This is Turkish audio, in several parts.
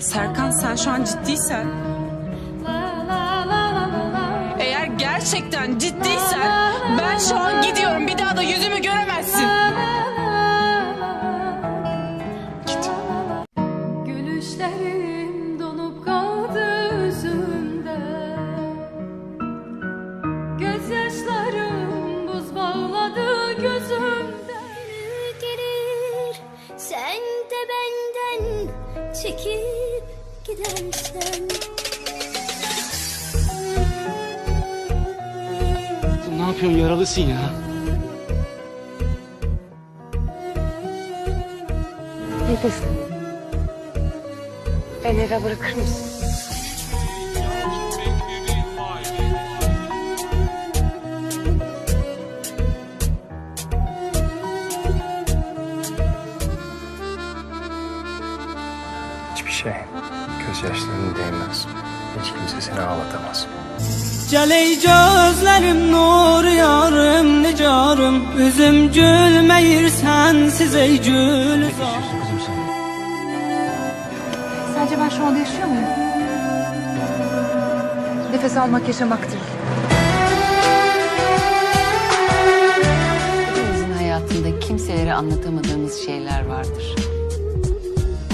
Serkan sen şu an ciddiysen... Eğer gerçekten ciddiysen ben şu an gidiyorum. Bir daha da yüzümü göremezsin. Gülüşlerin donup kaldı yüzümde. Gözyaşlarım buz bağladı gözümde. Gelir Sen de benden çekip gidersen Ne yapıyorsun yaralısın ya? Nefes. Beni eve bırakır mısın? Değmez. Hiç kimse seni ağlatamaz. Gəley gözlərim nur yarım nicarım Üzüm gülməyir sənsiz ey gül Sence ben şu anda yaşıyor muyum? Nefes almak yaşamaktır. Hepimizin hayatında kimselere anlatamadığımız şeyler vardır.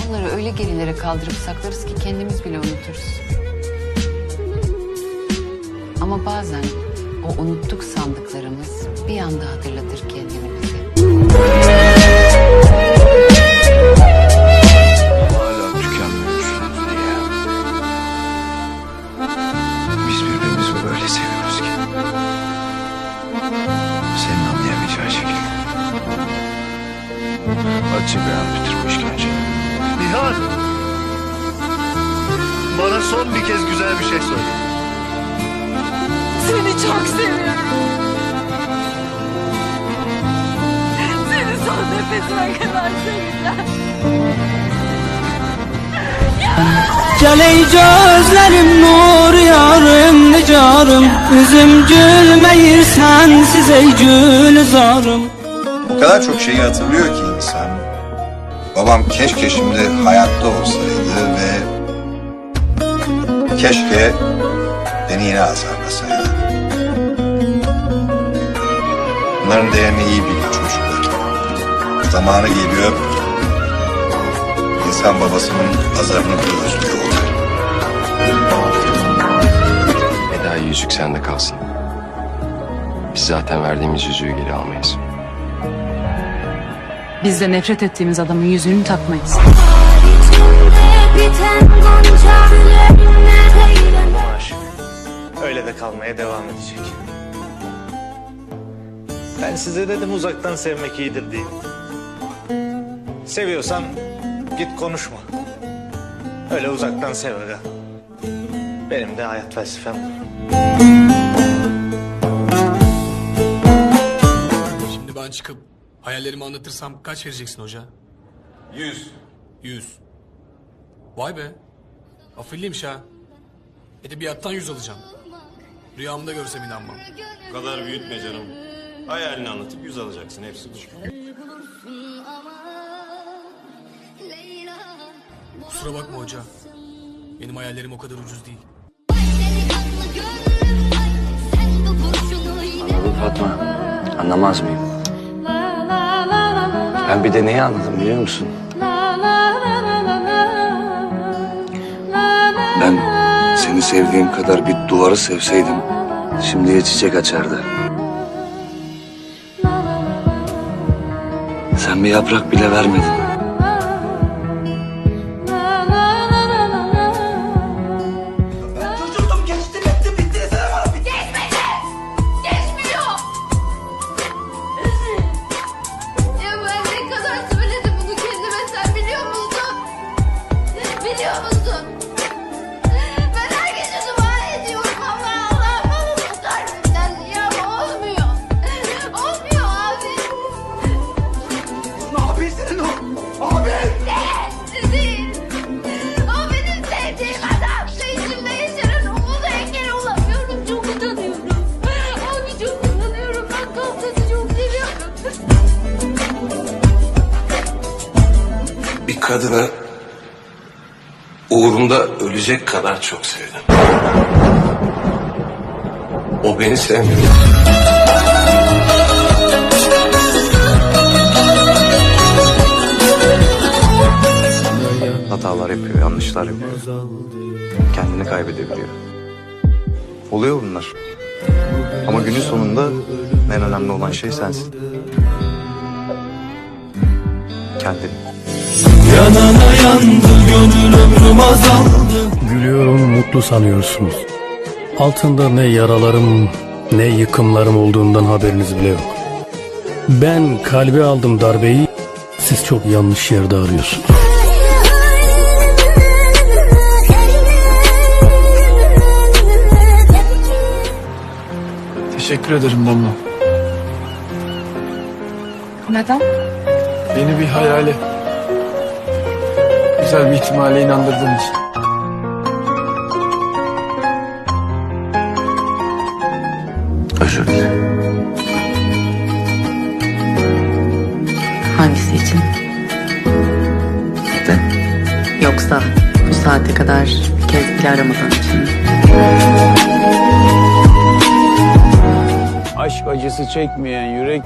Onları öyle gerilere kaldırıp saklarız ki kendimiz bile unuturuz. Ama bazen o unuttuk sandıklarımız bir anda hatırlatır kendini bize. Şey söyle. Seni çok seviyorum. Seni son nefesime kadar seveceğim. Gəley gözlərim nur yarım nicarım Üzüm gülməyir sənsiz ey gül zarım O kadar çok şeyi hatırlıyor ki insan. Babam keşke şimdi hayatta olsaydı ve keşke beni yine azarlasaydı. Bunların değerini iyi biliyor çocuklar. Zamanı geliyor. İnsan babasının azarını bile özlüyor oluyor. Eda yüzük sende kalsın. Biz zaten verdiğimiz yüzüğü geri almayız. Biz de nefret ettiğimiz adamın yüzüğünü takmayız. Biten gonca eyleme Aşık. Öyle de kalmaya devam edecek. Ben size dedim uzaktan sevmek iyidir diye. Seviyorsan git konuşma. Öyle uzaktan sev aga. Benim de hayat felsefem bu. Şimdi ben çıkıp hayallerimi anlatırsam kaç vereceksin hoca? Yüz. Yüz. Vay be. Afilliymiş ha. Edebiyattan yüz alacağım. Rüyamda görsem inanmam. Bu kadar büyütme canım. Hayalini anlatıp yüz alacaksın. Hepsi bu. Kusura bakma hoca. Benim hayallerim o kadar ucuz değil. Anladın Fatma. Anlamaz mıyım? Ben bir de neyi anladım biliyor musun? Ben seni sevdiğim kadar bir duvarı sevseydim şimdiye çiçek açardı. Sen bir yaprak bile vermedin. Bir kadına Uğrunda ölecek kadar çok sevdim. O beni sevmedi. Hatalar yapıyor, yanlışlar yapıyor. Kendini kaybedebiliyor. Oluyor bunlar. Ama günün sonunda en önemli olan şey sensin. Kendin. Yanana yandı gönül ömrüm azaldı. Gülüyorum mutlu sanıyorsunuz. Altında ne yaralarım ne yıkımlarım olduğundan haberiniz bile yok. Ben kalbe aldım darbeyi Siz çok yanlış yerde arıyorsunuz. Teşekkür ederim Damla. Neden? Beni bir hayale, güzel bir ihtimale inandırdığın için. Özür dilerim. Hangisi için? De. Yoksa bu saate kadar bir kez bile aramadığın için? Aşk acısı çekmeyen yürek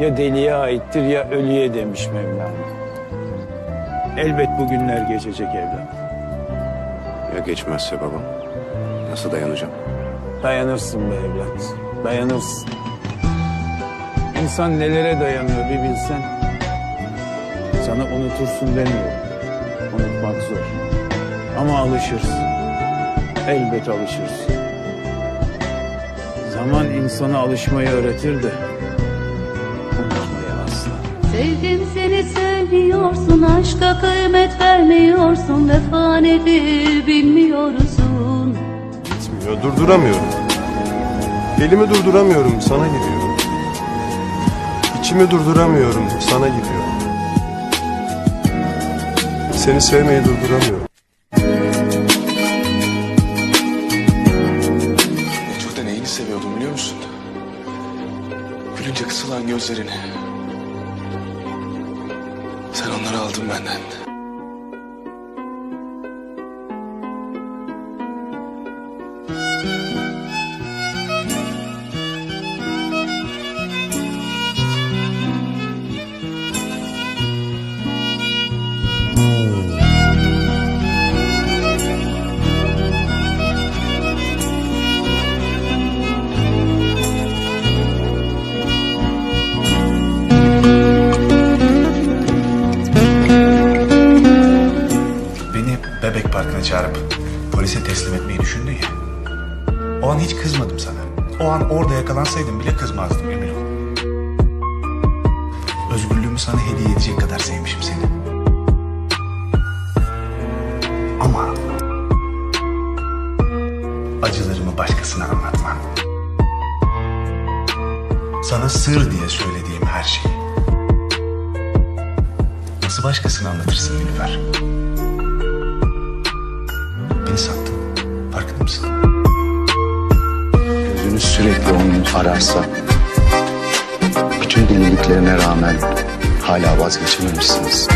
ya deliye aittir ya ölüye demiş Mevlana. Elbet bu günler geçecek evlat. Ya geçmezse babam? Nasıl dayanacağım? Dayanırsın be evlat, dayanırsın. İnsan nelere dayanıyor bir bilsen. Sana unutursun demiyorum. Unutmak zor. Ama alışırsın. Elbet alışırsın. Zaman insana alışmayı öğretir de unutmayı asla. Sevdim seni sevmiyorsun Aşka kıymet vermiyorsun Vefa nedir bilmiyorsun Gitmiyor, durduramıyorum. Elimi durduramıyorum, sana gidiyor. İçimi durduramıyorum, sana gidiyor. Seni sevmeyi durduramıyorum. Çok da neyini seviyordum biliyor musun? Gülünce kısılan gözlerini. Sen onları aldın benden. Çağırıp polise teslim etmeyi düşündün ya. O an hiç kızmadım sana. O an orada yakalansaydım bile kızmazdım emin ol. Özgürlüğümü sana hediye edecek kadar sevmişim seni. Ama acılarımı başkasına anlatmam. Sana sır diye söylediğim her şeyi. Nasıl başkasına anlatırsın Nilüfer? Beni sattın. Farkında mısın? Gözünüz sürekli onu ararsa, bütün deliliklerine rağmen hala vazgeçememişsiniz.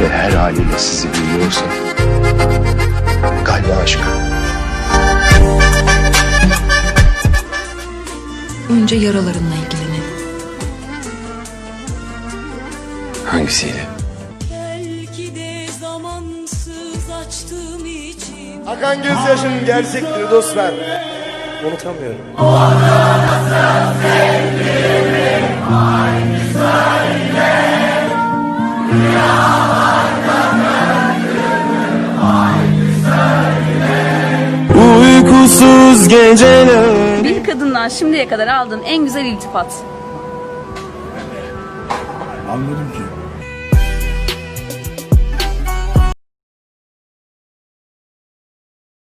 Ve her haliyle sizi biliyorsa, galiba aşk. Önce yaralarınla ilgilenelim. Hangisiyle? Akan gözyaşın gerçektir dostlar. Unutamıyorum. Uykusuz geceler Bir kadından şimdiye kadar aldığın en güzel iltifat Anladım ki